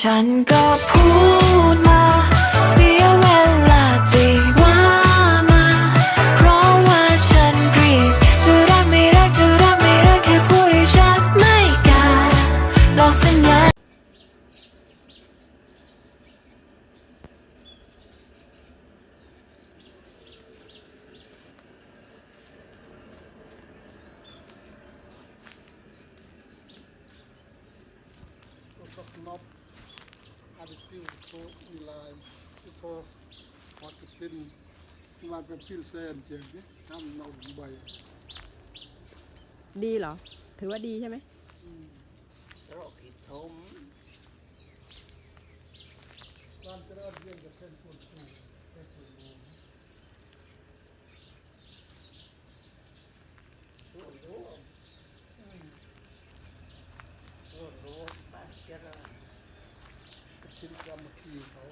ฉันก็พูดาดิฟิวโตมีลายโตพอติฟินมาเป็นฟิลเซนเจียงนี่ทำเอาใบดีเหรอ ถือว่าดีใช่ไหมสโรกิทมการจะได้เรียนจะเป็นคนตูแค่ส่วนรวมส่วนรวมส่วนรวมบ้านเจริญ ชินกรรมคีเขา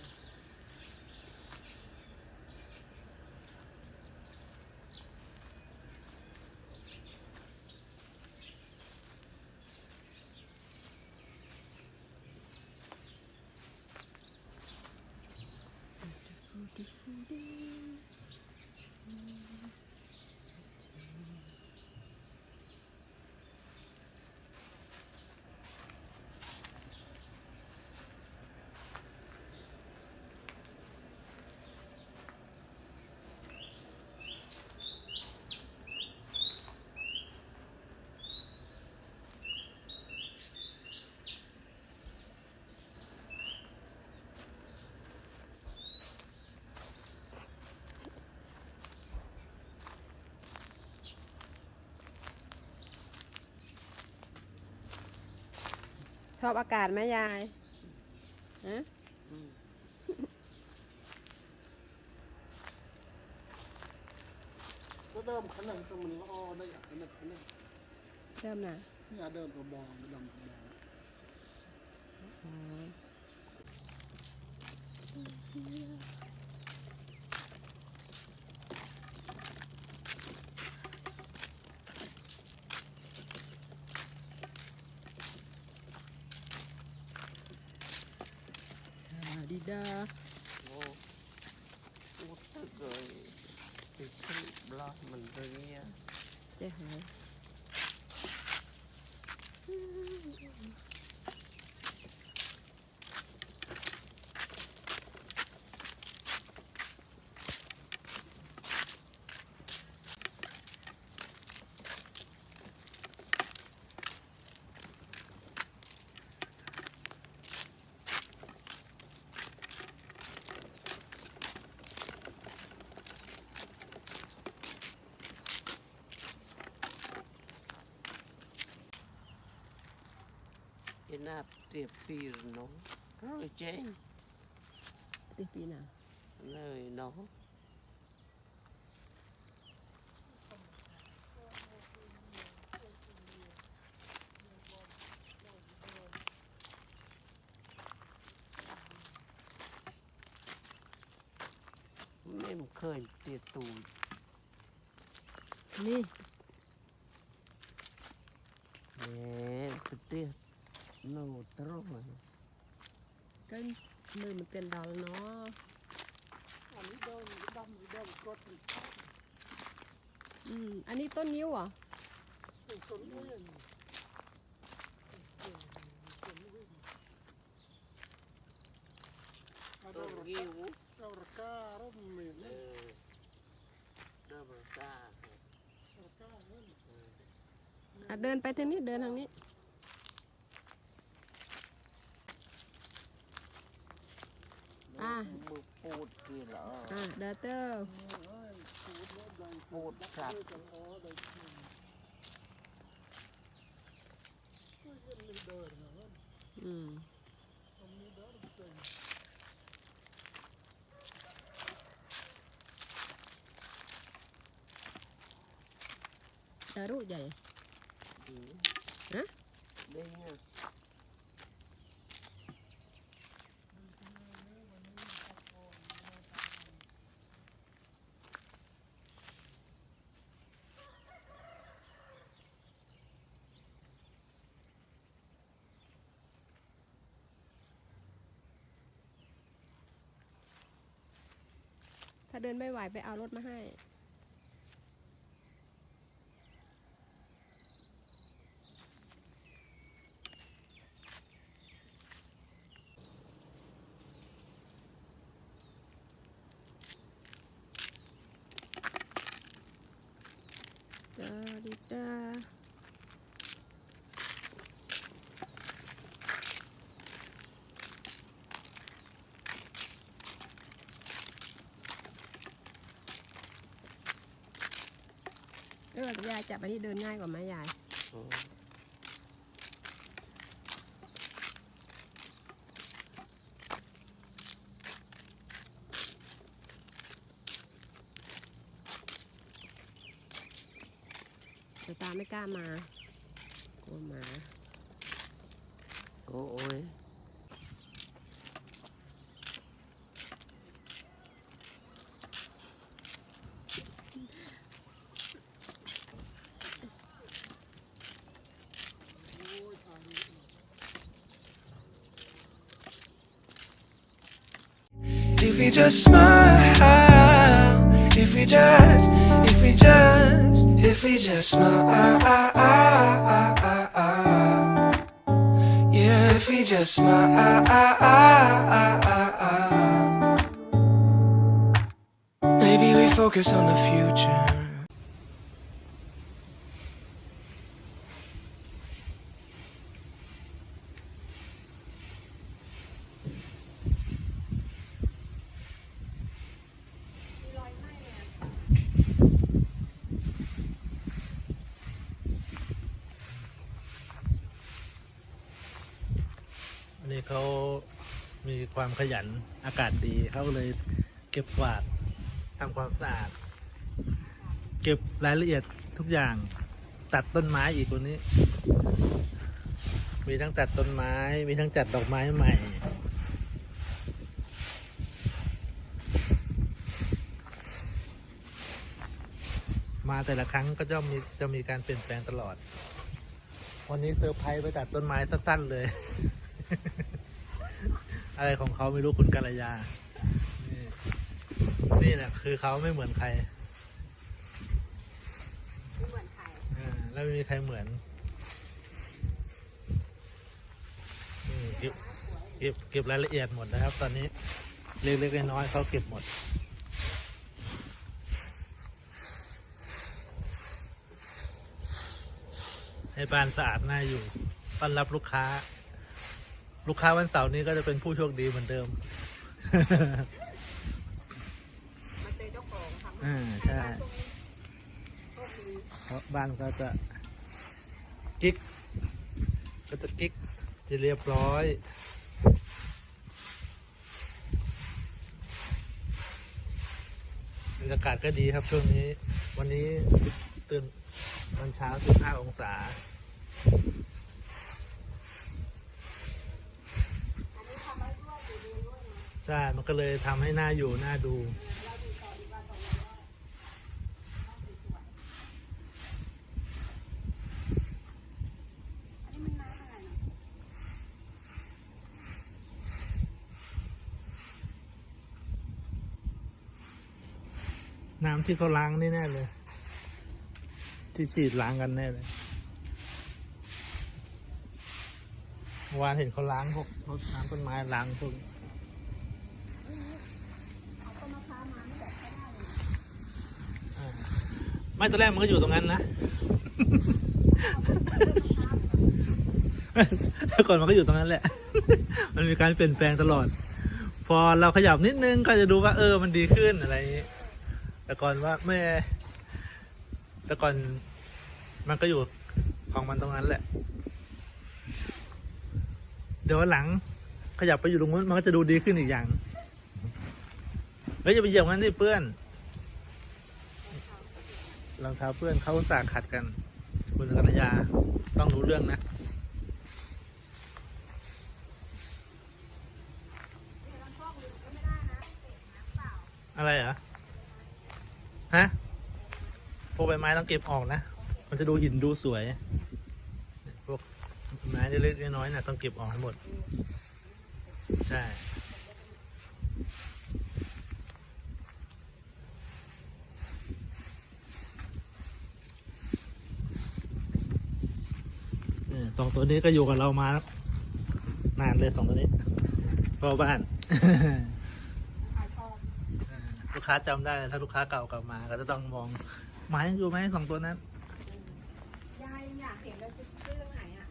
ชอบอากาศไหมยายฮะก็เดิมขนาดก็มันละอ้อได้อย่างนั้นขนาดเริ่มน่ะนี่เดิมกระบองดำกระบองดีดาโอ้พูดตึกเลยติดที่บล็อกมันเรียเจ๊หายเอ็นาเตียบองร้ อยเจงตีปีน่ะเล ยน้องไม่เคยเตียตูดนี่แหม ไปเตียโนตรมันก็มือมันเป็นดาวแล้วเนาะอันนี้เดินดำเดินกดอืมอันนี้ต้นนิ้วเหรอต้นนี้มาต้เดินนงิ้วเราระการ่มเมนเออเดินประสาทระก้าเงินอะเดินไปทางนี้เดินทางนี้ อะมือปูดกี่เหรออะเดินเตอร์เฮ้ยสูดแล้วดังปูดสัตว์กันอ๋อได้กินเฮ้ยยังไม่เดินนะเฮ้ย อืม ทำนี้เดินเต็ม ดารุใหญ่ ฮะ đây nha ถ้าเดินไม่ไหวไปเอารถมาให้จ้าดี ออยายจับอันนี้เดินง่ายกว่าไหมยายแต่ตาไม่กล้ามากลัวหมา โอ้ย If we just smile, if we just, if we just, if we just smile, ah, ah, ah, yeah, if we just smile, maybe we focus on the future. นนี้เขามีความขยันอากาศดีเขาเลยเก็บกวาดทำความสะอาด เก็บรายละเอียดทุกอย่างตัดต้นไม้อีกคนนี้ มีทั้งตัดต้นไม้ มีทั้งจัดดอกไม้ใหม่ มาแต่ละครั้งก็จะมีจะมีการเปลี่ยนแปลงตลอด วันนี้เซอร์ไพรส์ไปตัดต้นไม้สั้นๆเลย อะไรของเขาไม่รู้คุณกัลยานี่นี่แหละคือเขาไม่เหมือนใคร ไม่เหมือนใครอ่าแล้วไม่มีใครเหมือนนี่เก็บเก็บเก็บรายละเอียดหมดนะครับ ตอนนี้เล็กๆน้อยๆเขาเก็บหมด ให้บ้านสะอาดน่าอยู่ต้อนรับลูกค้า ลูกค้าวันเสาร์นี้ก็จะเป็นผู้โชคดีเหมือนเดิม มาเจอเจ้าของทำอ่าใช่เพราะบ้านก็จะกิ๊ก ก็จะกิ๊กจะเรียบร้อย บรรยากาศก็ดีครับช่วงนี้ วันนี้ตื่นตอนเช้า15องศา ใช่ มันก็เลยทำให้หน้าอยู่หน้าดู น้ำที่เขาล้างนี่แน่เลย ที่ฉีดล้างกันแน่เลยเมื่อวานเห็นเขาล้างพวกรดน้ำต้นไม้ล้างพวก ไม่ตอนแรกมันก็อยู่ตรงนั้นนะ แต่ก่อนมันก็อยู่ตรงนั้นแหละ มันมีการเปลี่ยนแปลงตลอด พอเราขยับนิดนึงก็จะดูว่าเออมันดีขึ้นอะไรอย่างนี้ แต่ก่อนว่าไม่ แต่ก่อนมันก็อยู่ของมันตรงนั้นแหละ เดี๋ยววันหลังขยับไปอยู่ตรงนู้นมันก็จะดูดีขึ้นอีกอย่าง แล้วจะไปเหยียบมันที่เปื้อน รองเท้าเปื้อนเขาสากขัดกัน คุณกัญญาต้องรู้เรื่องนะอะไรเหรอ ฮะพวกใบไม้ต้องเก็บออกนะ มันจะดูหินดูสวย พวกไม้เล็กๆน้อยๆนะต้องเก็บออกให้หมด ใช่ สองตัวนี้ก็อยู่กับเรามานานเลยสองตัวนี้เฝ้าบ้านลูกค้าจำได้ ถ้าลูกค้าเก่ากลับมา ก็จะต้องมองหมายังอยู่ไหมสองตัวนั้นยายอยากเห็นเลยจะซื้อตรงไหนอะ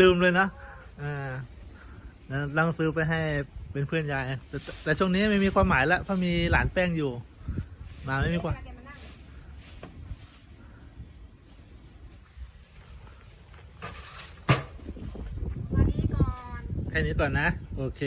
ลืมเลยนะอ่าแล้วต้องซื้อไปให้เป็นเพื่อนยายแต่แต่ช่วงนี้ไม่มีความหมายแล้วเพราะมีหลานแป้งอยู่ มาไม่มีความ มานี่ก่อน แค่นี้ก่อนนะ โอเค